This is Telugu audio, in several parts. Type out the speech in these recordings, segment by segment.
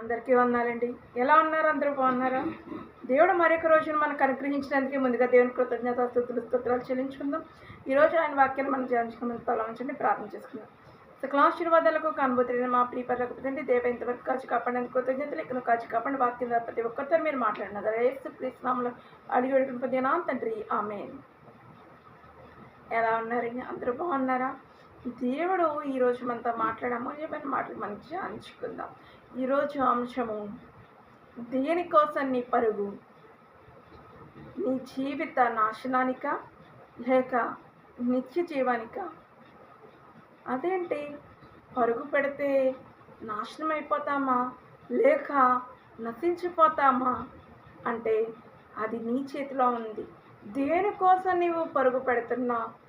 అందరికీ వందాలండి. ఎలా ఉన్నారు? అందరూ బాగున్నారా? దేవుడు మరొక రోజును మనకు అనుగ్రహించినందుకే ముందుగా దేవుని కృతజ్ఞత స్థుతులు స్తోత్రాలు చెల్లించుకుందాం. ఈరోజు ఆయన వాక్యాన్ని మనం ధ్యానించుకున్న తలంచండి ప్రార్థన చేసుకుందాం. సకలాశీర్వాదాలకు కనుబోతున్న మా ప్రియపరకు తండ్రి దేవ ఇంతవరకు కాచి కాపాడేందుకు కృతజ్ఞతలు. ఇక్కడ కాచి కాపాడి వాక్యం ప్రతి ఒక్కరితో మీరు మాట్లాడినారు. ఏసు క్రీస్తునామంలో అడిగి అడుగుని పొందినా తండ్రి. ఆమె ఎలా ఉన్నారండి? అందరూ బాగున్నారా? దేవుడు ఈరోజు మనతో మాట్లాడాము ఏమైనా మాటలు మనం ధ్యానించుకుందాం ఈరోజు అంశము దేనికోసం నీ పరుగు? నీ జీవిత నాశనానిక? లేక నిత్య జీవానిక? అదేంటి? పరుగు పెడితే నాశనం అయిపోతామా లేక నశించిపోతామా? అంటే అది నీ చేతిలో ఉంది. దేనికోసం నీవు పరుగు పెడుతున్నావు?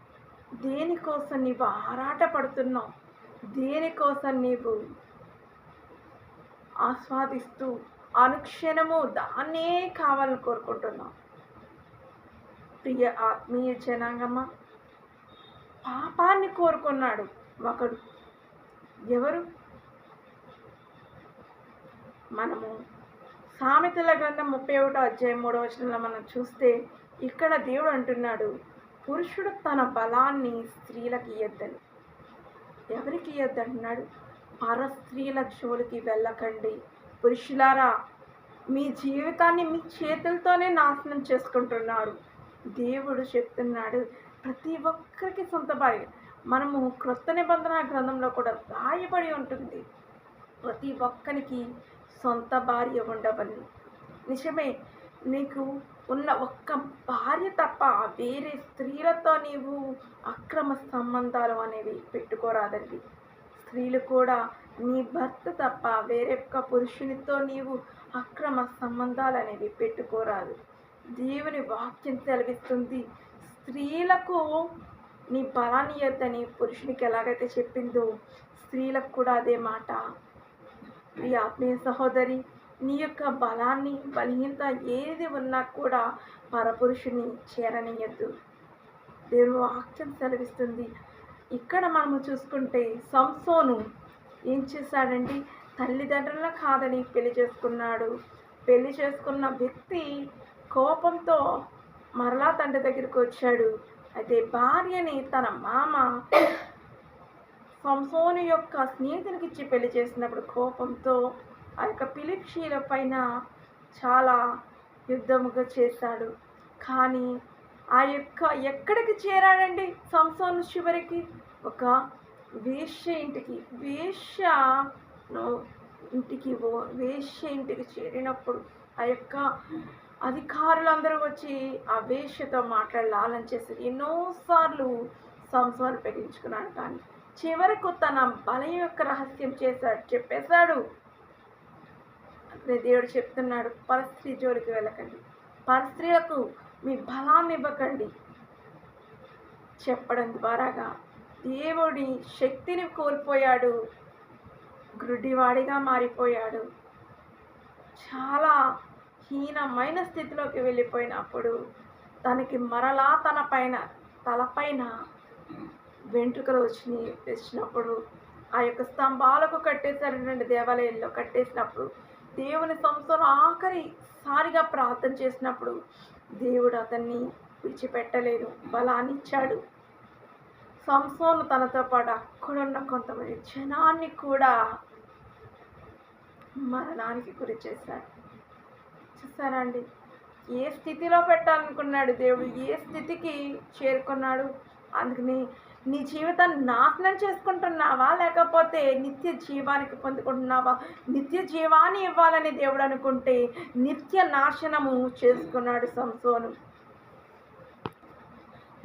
దేనికోసం నీవు ఆరాట పడుతున్నావు దేనికోసం నీవు ఆస్వాదిస్తూ అనుక్షణము దాన్నే కావాలని కోరుకుంటున్నావు? ప్రియ ఆత్మీయ జనాంగమ్మ పాపాన్ని కోరుకున్నాడు ఒకడు. ఎవరు? మనము సామెతల గ్రంథం ముప్పై ఒకటో అధ్యాయం మూడో వచనంలో మనం చూస్తే ఇక్కడ దేవుడు అంటున్నాడు పురుషుడు తన బలాన్ని స్త్రీలకు ఇయ్యద్దని. ఎవరికి ఇయ్యద్దంటున్నాడు పర స్త్రీల జోలికి వెళ్ళకండి. పురుషులారా మీ జీవితాన్ని మీ చేతులతోనే నాశనం చేసుకుంటున్నారు. దేవుడు చెప్తున్నాడు ప్రతి ఒక్కరికి సొంత భార్య మనము క్రొత్త నిబంధన గ్రంథంలో కూడా రాయబడి ఉంటుంది. ప్రతి ఒక్కరికి సొంత భార్య ఉండవని. నిజమే నీకు ఉన్న ఒక్క భార్య తప్ప వేరే స్త్రీలతో నీవు అక్రమ సంబంధాలు అనేవి పెట్టుకోరాదండి. స్త్రీలు కూడా నీ భర్త తప్ప వేరే ఒక్క పురుషునితో నీవు అక్రమ సంబంధాలు అనేవి పెట్టుకోరాదు. దేవుని వాక్యం సెలవిస్తుంది స్త్రీలకు నీ బలాన్ని ఇవ్వద్దని పురుషునికి ఎలాగైతే చెప్పిందో స్త్రీలకు కూడా అదే మాట. ప్రియ ఆత్మీయ సహోదరి నీ యొక్క బలాన్ని బలహీనత ఏది ఉన్నా కూడా పరపురుషుని చేరనీయద్దు. దేవుడు వాక్యం సెలవిస్తుంది. ఇక్కడ మనము చూసుకుంటే సంసోను ఏం చేశాడండి? తల్లిదండ్రుల కాదని పెళ్ళి చేసుకున్నాడు. పెళ్ళి చేసుకున్న వ్యక్తి కోపంతో మరలా తండ్రి దగ్గరికి వచ్చాడు. అయితే భార్యని తన మామ సంసోను యొక్క స్నేహితునికి ఇచ్చి పెళ్ళి చేసినప్పుడు కోపంతో ఆ యొక్క పిలిప్షీల పైన చాలా యుద్ధముగా చేశాడు. కానీ ఆ యొక్క ఎక్కడికి చేరాడండి సంసోను చివరికి? ఒక వేష్య ఇంటికి. వేష్యను ఇంటికి ఓ- ఇంటికి చేరినప్పుడు ఆ యొక్క అధికారులందరూ వచ్చి ఆ వేశ్యతో మాట్లాడాలని చేశారు ఎన్నోసార్లు సంసారం పెగించుకున్నాడు కానీ చివరకు తన బలం యొక్క రహస్యం చేశాడు చెప్పేశాడు. అదే దేవుడు చెప్తున్నాడు పరస్త్రీ జోలికి వెళ్ళకండి. పరస్త్రీలకు మీ బలాన్ని ఇవ్వకండి. చెప్పడం ద్వారాగా దేవుడి శక్తిని కోల్పోయాడు గ్రుడ్డివాడిగా మారిపోయాడు. చాలా హీనమైన స్థితిలోకి వెళ్ళిపోయినప్పుడు తనకి మరలా తన పైన తలపైన వెంట్రుకలు వచ్చి తెచ్చినప్పుడు ఆ యొక్క స్తంభాలకు కట్టేశారు రెండు దేవాలయాల్లో కట్టేసినప్పుడు దేవుని సంవత్సరం ఆఖరి సారిగా ప్రార్థన చేసినప్పుడు దేవుడు అతన్ని విడిచిపెట్టలేదు బలాన్ని ఇచ్చాడు. సంసోను తనతో పాటు అక్కడున్న కొంతమంది జనాన్ని కూడా మరణానికి గురి చేశాడు. చూసారండి ఏ స్థితిలో పెట్టాలనుకున్నాడు దేవుడు? ఏ స్థితికి చేరుకున్నాడు? అందుకని నీ జీవితాన్ని నాశనం చేసుకుంటున్నావా? లేకపోతే నిత్య జీవానికి పొందుకుంటున్నావా? నిత్య జీవాన్ని ఇవ్వాలని దేవుడు అనుకుంటే నిత్య నాశనము చేసుకున్నాడు సంసోను.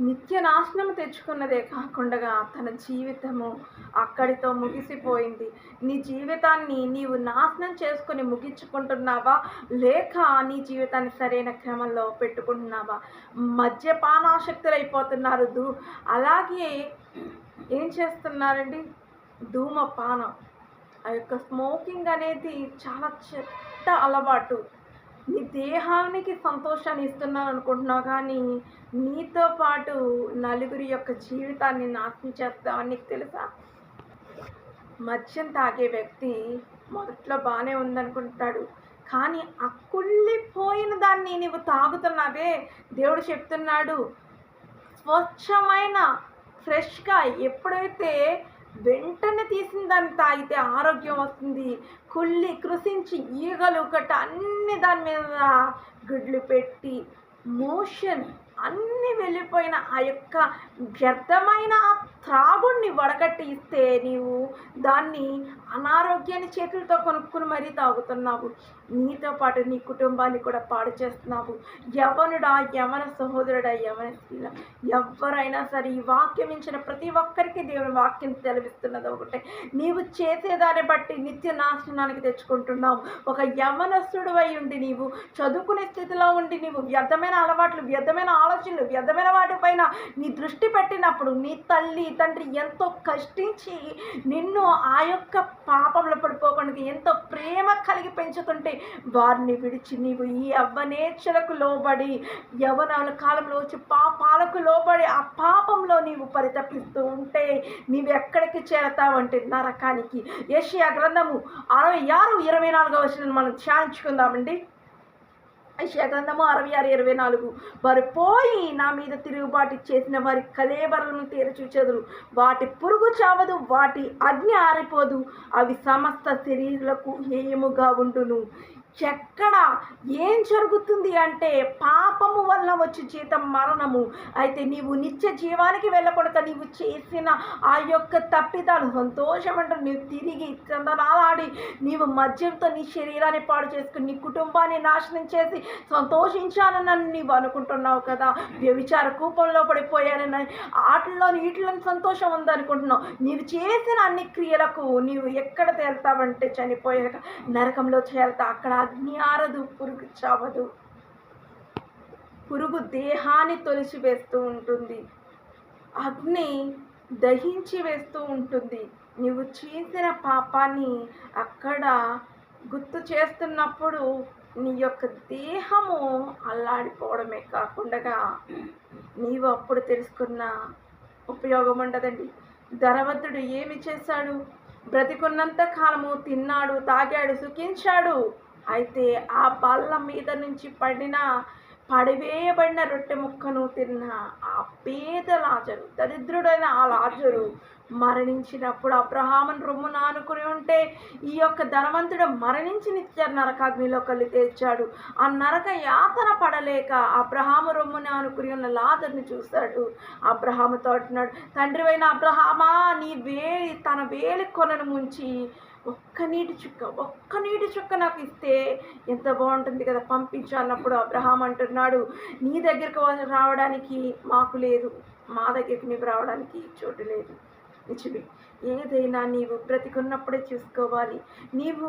నిత్య నాశనం తెచ్చుకున్నదే కాకుండా తన జీవితము అక్కడితో ముగిసిపోయింది. నీ జీవితాన్ని నీవు నాశనం చేసుకొని ముగించుకుంటున్నావా? లేక నీ జీవితాన్ని సరైన క్రమంలో పెట్టుకుంటున్నావా? మద్యపానాసక్తులు అయిపోతున్నారు దూ అలాగే ఏం చేస్తున్నారండి? ధూమపానం. ఆ యొక్క స్మోకింగ్ అనేది చాలా చెత్త అలవాటు. నీ దేహానికి సంతోషాన్ని ఇస్తున్నాను అనుకుంటున్నావు కానీ నీతో పాటు నలుగురి యొక్క జీవితాన్ని నాశనం చేస్తావని నీకు తెలుసా? మద్యం తాగే వ్యక్తి మొదట్లో బాగానే ఉందనుకుంటాడు. కానీ అక్కుళ్ళిపోయిన దాన్ని నీవు తాగుతున్నావే దేవుడు చెప్తున్నాడు. స్వచ్ఛమైన ఫ్రెష్గా ఎప్పుడైతే వెంటనే తీసిన దాన్ని తాగితే ఆరోగ్యం వస్తుంది. కుళ్ళి కృషించి ఈగలు ఒకటి అన్ని దాని మీద గుడ్లు పెట్టి మోషన్ అన్ని వెళ్ళిపోయిన ఆ యొక్క వ్యర్థమైన ఆ త్రాగుడిని వడగట్టి ఇస్తే నీవు దాన్ని అనారోగ్యాన్ని చేతులతో కొనుక్కుని మరీ తాగుతున్నావు. నీతో పాటు నీ కుటుంబాన్ని కూడా పాడు చేస్తున్నావు. యవనుడా యవన సహోదరుడా యవన స్త్రీల ఎవరైనా సరే ఈ వాక్యం ఇచ్చిన ప్రతి ఒక్కరికి దేవుని వాక్యం తెలివిస్తున్నది ఒకటే. నీవు చేసేదాన్ని బట్టి నిత్య నాశనానికి తెచ్చుకుంటున్నావు. ఒక యవనస్తుడు అయి ఉండి నీవు చదువుకునే స్థితిలో ఉండి నీవు వ్యర్థమైన అలవాట్లు వ్యర్థమైన ఆలోచనలు వ్యర్థమైన వాటిపైన నీ దృష్టి పెట్టినప్పుడు నీ తల్లి తండ్రి ఎంతో కష్టించి నిన్ను ఆ యొక్క పాపంలో పడిపోకుండా ఎంతో ప్రేమ కలిగి పెంచుతుంటే వారిని విడిచి నీవు ఈ అవ్వనేచ్చలకు లోబడి యవనాల కాలంలో వచ్చి పాపాలకు లోబడి ఆ పాపంలో నీవు పరితపిస్తూ ఉంటే నీవు ఎక్కడికి చేరతావంటే నరకానికి. ఏషియా గ్రంథము అరవై ఆరు ఇరవై నాలుగో వచ్చిన మనం ధ్యానించుకుందామండి. ఐషియా అరవై ఆరు ఇరవై నాలుగు. వారు పోయి నా మీద తిరుగుబాటు చేసిన వారి కలేబరలను తీరచూచెదరు. వాటి పురుగు చావదు వాటి అగ్ని ఆరిపోదు. అవి సమస్త శరీరులకు హేయముగా ఉండును. ఎక్కడ ఏం జరుగుతుంది అంటే పాపము వల్ల వచ్చి జీతం మరణము. అయితే నీవు నిత్య జీవానికి వెళ్ళకూడదు నీవు చేసిన ఆ యొక్క తప్పిదాలు సంతోషం అంటే నీవు తిరిగి చందనాలాడి నీవు మద్యంతో నీ శరీరాన్ని పాడు చేసుకుని నీ కుటుంబాన్ని నాశనం చేసి సంతోషించాలని నీవు అనుకుంటున్నావు కదా. వ్యభిచార కూపంలో పడిపోయానని ఆటల్లో నీటిలోని సంతోషం ఉందనుకుంటున్నావు నీవు చేసిన అన్ని క్రియలకు నీవు ఎక్కడ తేల్తావంటే చనిపోయాక నరకంలో చేరుతా అక్కడ అగ్ని ఆరదు పురుగు చావదు. పురుగు దేహాన్ని తొలిచి వేస్తూ ఉంటుంది. అగ్ని దహించి వేస్తూ ఉంటుంది. నీవు చేసిన పాపాన్ని అక్కడ గుర్తు చేస్తున్నప్పుడు నీ యొక్క దేహము అల్లాడిపోవడమే కాకుండా నీవు అప్పుడు తెలుసుకున్న ఉపయోగం ఉండదండి. ధనవంతుడు ఏమి చేశాడు? బ్రతికున్నంత కాలము తిన్నాడు తాగాడు సుఖించాడు. అయితే ఆ బల్ల మీద నుంచి పడిన పడివేయబడిన రొట్టె ముక్కను తిన్న ఆ పేద లాజరు దరిద్రుడైన ఆ లాజరు మరణించినప్పుడు అబ్రహామన్ రొమ్ము నానుకుని ఉంటే ఈ యొక్క ధనవంతుడు మరణించి నిత్య నరకాగ్నిలో కళ్ళు తెచ్చాడు ఆ నరక యాతన పడలేక అబ్రహాము రొమ్ము నానుకుని ఉన్న లాజర్ని చూశాడు. అబ్రహాముతో అంటున్నాడు తండ్రివైన అబ్రహామా నీ వేలి తన వేలి కొనను ముంచి ఒక్క నీటి చుక్క ఒక్క నీటి చుక్క నాకు ఇస్తే ఎంత బాగుంటుంది కదా పంపించు అన్నప్పుడు అబ్రహాం అంటున్నాడు. నీ దగ్గరకు రావడానికి మాకు లేదు. మా దగ్గరికి నీకు రావడానికి చోటు లేదు. నిజమే ఏదైనా నీవు బ్రతికున్నప్పుడే చూసుకోవాలి. నీవు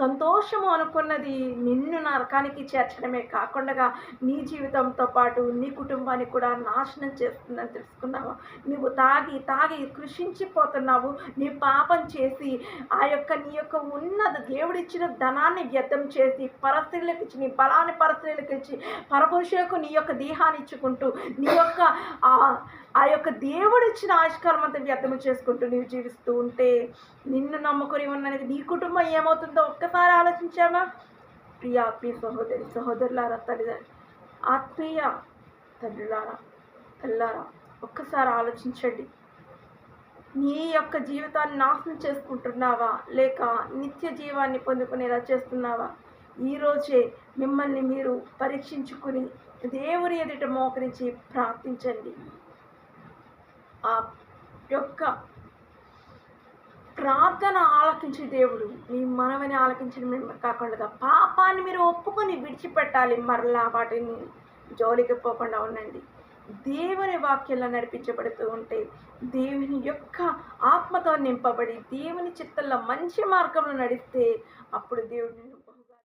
సంతోషము అనుకున్నది నిన్ను నరకానికి చేర్చడమే కాకుండా నీ జీవితంతో పాటు నీ కుటుంబాన్ని కూడా నాశనం చేస్తుందని తెలుసుకున్నావు? నీవు తాగి తాగి కృషించిపోతున్నావు. నీ పాపం చేసి ఆ యొక్క నీ యొక్క ఉన్న దేవుడిచ్చిన ధనాన్ని వ్యర్థం చేసి పరస్త్రీలకు ఇచ్చి నీ బలాన్ని పరస్త్రీలకు ఇచ్చి పరపురుషులకు నీ యొక్క దేహాన్ని ఇచ్చుకుంటూ నీ యొక్క ఆ యొక్క దేవుడిచ్చిన ఆవిష్కారం అంతా వ్యర్థం చేసుకుంటూ నీవు జీవిస్తూ ఉంటే నిన్ను నమ్ముకొని ఉన్నది నీ కుటుంబం ఏమవుతుందో ఒక్కసారి ఆలోచించావా? ప్రియ ఆత్మీయ సహోదరి సహోదరులారా తల్లిదండ్రి ఆత్మీయ తల్లులారా తల్లారా ఒక్కసారి ఆలోచించండి. నీ యొక్క జీవితాన్ని నాశనం చేసుకుంటున్నావా? లేక నిత్య జీవాన్ని పొందుకునేలా చేస్తున్నావా? ఈరోజే మిమ్మల్ని మీరు పరీక్షించుకుని దేవుని ఎదుట మోకరించి ప్రార్థించండి. ఆ యొక్క ప్రార్థన ఆలకించే దేవుడు మీ మనవని ఆలకించడం కాకుండా పాపాన్ని మీరు ఒప్పుకొని విడిచిపెట్టాలి మరలా వాటిని జోలికి పోకుండా ఉండండి. దేవుని వాక్యంలో నడిపించబడుతూ ఉంటే దేవుని యొక్క ఆత్మతో నింపబడి దేవుని చిత్తంలో మంచి మార్గంలో నడిస్తే అప్పుడు దేవుడిని